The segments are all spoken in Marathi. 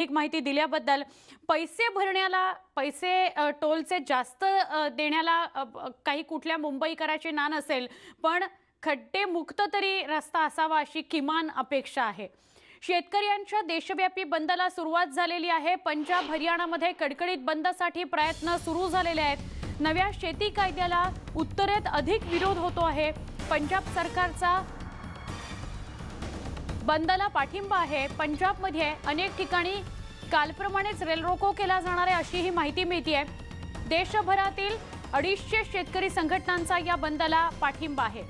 अधिक माहिती दिल्याबद्दल पैसे भरण्याला पैसे टोलचे जास्त देण्याला काही कुठल्या मुंबईकराची ना नसेल पण खड्डे मुक्त तरी रस्ता असावा अशी किमान अपेक्षा आहे. शेतकऱ्यांच्या देशव्यापी बंदला सुरुवात झालेली आहे. पंजाब हरियाणामध्ये कडकडीत बंदसाठी प्रयत्न सुरू झालेले आहेत. नव्या शेती कायद्याला उत्तरेत अधिक विरोध होतो आहे. पंजाब सरकारचा बंदला पाठिंबा आहे. पंजाबमध्ये अनेक ठिकाणी कालप्रमाणेच रेलरोको केला जाणार आहे अशी ही माहिती मिळते देशभरातील अडीचशे शेतकरी संघटनांचा या बंदला पाठिंबा आहे.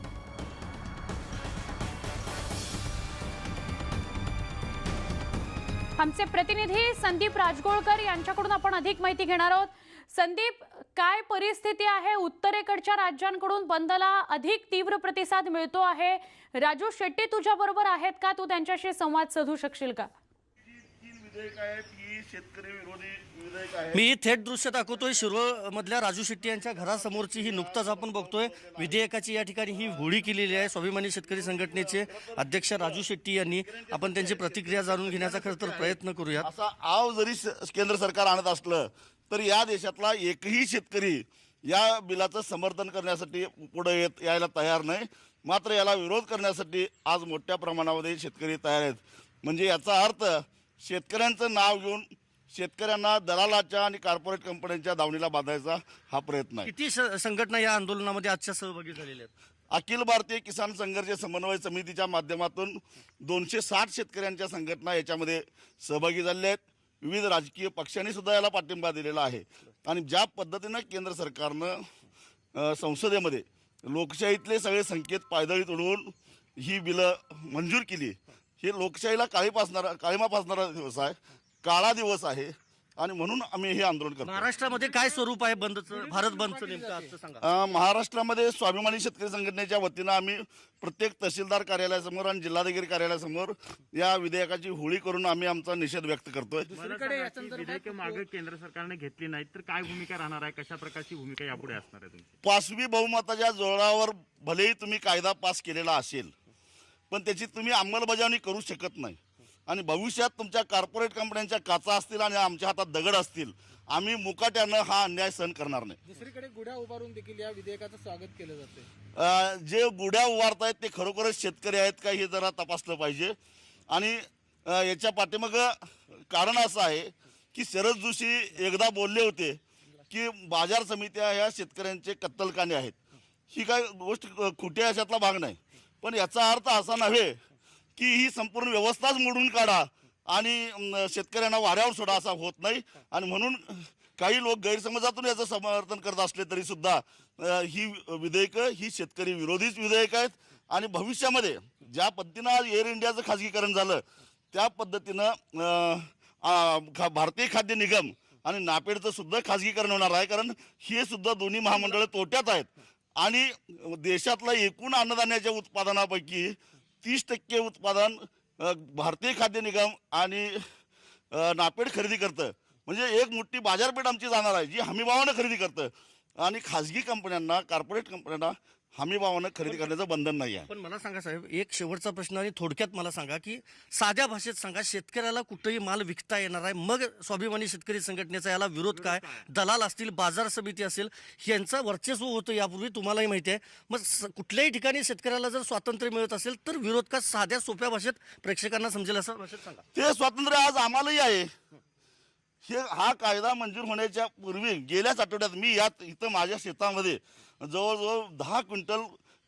आमचे प्रतिनिधी संदीप राजगोळकर यांच्याकडून आपण अधिक माहिती घेणार आहोत. संदीप काय परिस्थिती आहे? उत्तरेकडच्या राज्यांकडून बंदला अधिक तीव्र प्रतिसाद मिळतो आहे. राजू शेट्टी तुझ्या बरोबर आहेत का? तू त्यांच्याशी संवाद साधू शकशील का? विधेयक आहेत ही शेतकरी विरोधी विधेयक आहे मी थेट दृश्य दाखवतोय. शिरोळ मधल्या राजू शेट्टी यांच्या घरासमोरची ही नुकताच आपण बघतोय. विधेयकाची या ठिकाणी ही होळी केलेली आहे. स्वाभिमानी शेतकरी संघटनेचे अध्यक्ष राजू शेट्टी यांनी आपण त्यांची प्रतिक्रिया जाणून घेण्याचा खरं तर प्रयत्न करूयात. असा आव जरी केंद्र सरकार आणत असलं तर या देशातला एकही शेतकरी या बिलाचं समर्थन करण्यासाठी पुढे येत यायला तयार नाही. मात्र याला विरोध करण्यासाठी आज मोठ्या प्रमाणामध्ये शेतकरी तयार आहेत. म्हणजे याचा अर्थ शेतकऱ्यांचं नाव घेऊन शेतकऱ्यांना दलालाच्या आणि कॉर्पोरेट कंपन्यांच्या दावणीला बांधायचा हा प्रयत्न आहे. किती स- संघटना या आंदोलनामध्ये आजच्या सहभागी झालेल्या आहेत? अखिल भारतीय किसान संघर्ष समन्वय समितीच्या माध्यमातून दोनशे साठ शेतकऱ्यांच्या संघटना याच्यामध्ये सहभागी झालेल्या आहेत. विविध राजकीय पक्षांनी सुद्धा याला पाठिंबा दिलेला आहे. आणि ज्या पद्धतीनं केंद्र सरकारनं अ, संसदेमध्ये लोकशाहीतले सगळे संकेत पायदळी तोडवून ही बिलं मंजूर केली हे लोकशाहीला काळी पासणारा काळीमा पासणारा दिवस आहे. काळा दिवस आहे. आणि म्हणून आम्ही हे आंदोलन करतो महाराष्ट्रामध्ये काय स्वरूप आहे बंदचं भारत बंदचं नेमकं आजचं सांगा. अ, महाराष्ट्रामध्ये स्वाभिमानी शेतकरी संघटनेच्या वतीनं आम्ही प्रत्येक तहसीलदार कार्यालयासमोर आणि जिल्हाधिकारी कार्यालयासमोर या विधेयकाची होळी करून आम्ही आमचा निषेध व्यक्त करतोय. मला सांगा की विधेयक मागे केंद्र सरकारने घेतली नाहीत तर काय भूमिका राहणार आहे? कशा प्रकारची भूमिका यापुढे असणार आहे तुमची? पाचवी बहुमताच्या जोरावर भलेही तुम्ही कायदा पास केलेला असेल पण त्याची तुम्ही अंमलबजावणी करू शकत नाही. आणि भविष्यात तुमच्या कॉर्पोरेट कंपन्यांच्या काचा असतील आणि आमच्या हातात दगड असतील आम्ही मुकाट्यानं हा अन्याय सहन करणार नाही. दुसरीकडे गुढ्या उभारून देखील या विधेयकाचं स्वागत केलं जाते जे गुड्या उभारतायत ते खरोखरच शेतकरी आहेत का हे जरा तपासलं पाहिजे. आणि याच्या पाठीमाग कारण असं आहे की शरद जोशी एकदा बोलले होते की बाजार समित्या ह्या शेतकऱ्यांचे कत्तलखाने आहेत. ही काय गोष्ट खोटी आहे अशातला भाग नाही. पण याचा अर्थ असा नव्हे की ही संपूर्ण व्यवस्थाच मोडून काढा आणि शेतकऱ्यांना वाऱ्यावर सोडा असा होत नाही. आणि म्हणून काही लोक गैरसमजातून याचं समर्थन करत असले तरी सुद्धा ही विधेयकं ही शेतकरी विरोधीच विधेयक आहेत. आणि भविष्यामध्ये ज्या पद्धतीनं आज एअर इंडियाचं खाजगीकरण झालं त्या पद्धतीनं खा- भारतीय खाद्य निगम आणि नापेडचं सुद्धा खाजगीकरण होणार आहे. कारण हे सुद्धा दोन्ही महामंडळं तोट्यात आहेत. आणि देशातलं एकूण अन्नधान्याच्या उत्पादनापैकी तीस टक्के उत्पादन भारतीय खाद्य निगम आणि नापेड खरेदी करतं. म्हणजे एक मोठी बाजारपेठ आमची जाणार आहे जी हमीभावानं खरेदी करतं. आणि खाजगी कंपन्यांना कॉर्पोरेट कंपन्यांना हमीभावानं खरेदी करण्याचं बंधन नाही आहे. पण मला सांगा साहेब एक शेवटचा प्रश्न आणि थोडक्यात मला सांगा की साध्या भाषेत सांगा शेतकऱ्याला कुठंही माल विकता येणार आहे मग स्वाभिमानी शेतकरी संघटनेचा याला विरोध काय? दलाल असतील बाजार समिती असेल यांचं वर्चस्व होतं यापूर्वी तुम्हालाही माहिती आहे. मग स- कुठल्याही ठिकाणी शेतकऱ्याला जर स्वातंत्र्य मिळत असेल तर विरोध का साध्या सोप्या भाषेत प्रेक्षकांना समजेल असं भाषेत सांगा? ते स्वातंत्र्य आज आम्हालाही आहे. हे हा कायदा मंजूर होण्याच्या पूर्वी गेल्याच आठवड्यात मी यात इथं माझ्या शेतामध्ये जवळजवळ दहा क्विंटल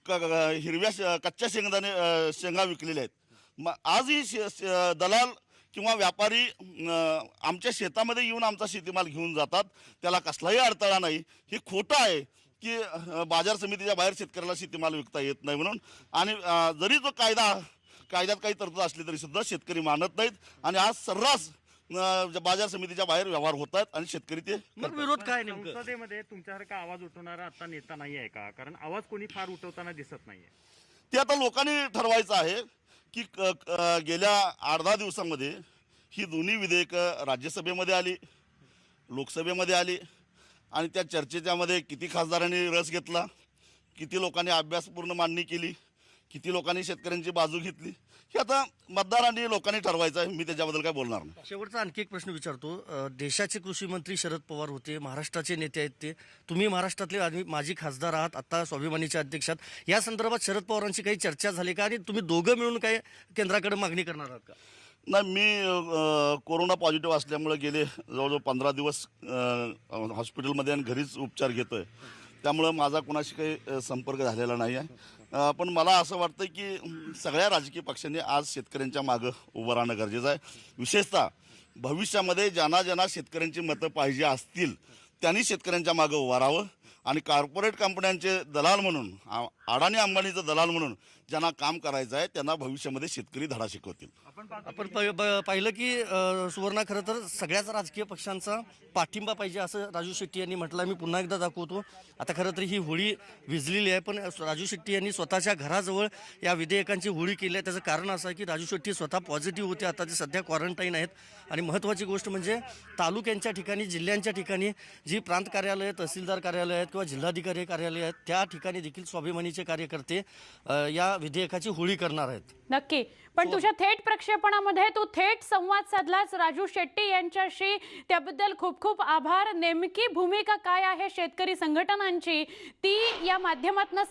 क- हिरव्या कच्च्या शेंगदाणे शेंगा विकलेल्या आहेत. मग आजही शे- दलाल किंवा व्यापारी आमच्या शेतामध्ये येऊन आमचा शेतीमाल घेऊन जातात. त्याला कसलाही अडथळा नाही. हे खोटं आहे की बाजार समितीच्या बाहेर शेतकऱ्याला शेतीमाल विकता येत नाही म्हणून. आणि जरी तो कायदा कायद्यात काही तरतूद असली तरी सुद्धा शेतकरी मानत नाहीत. आणि आज सर्रास अ, बाजार समितीच्या बाहेर व्यवहार होत आहेत आणि शेतकरी ते मग विरोध काय नेमकं? संसदेमध्ये तुमच्यासारखा आवाज उठवणारा आता नेता नाही आहे का? कारण आवाज कोणी फार उठवताना दिसत नाहीये. ते आता लोकांनी ठरवायचं आहे की क- क- गेल्या आठ दहा दिवसामध्ये ही दोन्ही विधेयकं राज्यसभेमध्ये आली लोकसभेमध्ये आली आणि त्या चर्चेच्यामध्ये किती खासदारांनी रस घेतला किती लोकांनी अभ्यासपूर्ण मांडणी केली किती लोकांनी शेतकऱ्यांची बाजू घेतली हे आता मतदारांनी लोकांनी ठरवायचं आहे. मी त्याच्याबद्दल काय बोलणार नाही. शेवटचा आणखी एक प्रश्न विचारतो. अ, देशाचे कृषी मंत्री शरद पवार होते महाराष्ट्राचे नेते आहेत ते. तुम्ही महाराष्ट्रातले आधी माजी खासदार आहात आता स्वाभिमानीचे अध्यक्ष आहात या संदर्भात शरद पवारांची काही चर्चा झाली का? आणि तुम्ही दोघं मिळून काय केंद्राकडे मागणी करणार आहात का? नाही मी अ, कोरोना पॉझिटिव्ह असल्यामुळे गेले जवळजवळ पंधरा दिवस अ, हॉस्पिटलमध्ये आणि घरीच उपचार घेतो आहे त्यामुळं माझा कोणाशी काही अ, संपर्क झालेला नाही आहे. पण मला असं वाटतं की सगळ्या राजकीय पक्षांनी आज शेतकऱ्यांच्या मागं उभं राहणं गरजेचं आहे. विशेषतः भविष्यामध्ये ज्यांना ज्यांना शेतकऱ्यांची मतं पाहिजे असतील त्यांनी शेतकऱ्यांच्या मागं उभं राहावं. आणि कॉर्पोरेट कंपन्यांचे दलाल म्हणून अडाणी अंबानीचं दलाल म्हणून ज्यांना काम करायचं आहे त्यांना भविष्यामध्ये शेतकरी धडा शिकवतील. आपण पाहिलं की सुवर्णा खरं तर सगळ्याच राजकीय पक्षांचा पाठिंबा पाहिजे असं राजू शेट्टी यांनी म्हटलं. मी पुन्हा एकदा दाखवतो. आता खरं तर ही होळी विजलेली आहे पण राजू शेट्टी यांनी स्वतःच्या घराजवळ या विधेयकांची होळी केली आहे. त्याचं कारण असं आहे की राजू शेट्टी स्वतः पॉझिटिव्ह होते. आता ते सध्या क्वारंटाईन आहेत. आणि महत्त्वाची गोष्ट म्हणजे तालुक्यांच्या ठिकाणी जिल्ह्यांच्या ठिकाणी जी प्रांत कार्यालय तहसीलदार कार्यालय आहेत किंवा जिल्हाधिकारी कार्यालय आहेत त्या ठिकाणी देखील स्वाभिमानीचे कार्यकर्ते अ, या विधेयकाची होळी करणार आहेत. नक्की. पण तुझ्या थेट प्रक्षेपणामध्ये तू थेट संवाद साधलास. राजू शेट्टी यांच्याशी त्याबद्दल खूप खूप आभार. नेमकी भूमिका काय आहे शेतकरी संघटनांची? ती या माध्यमातून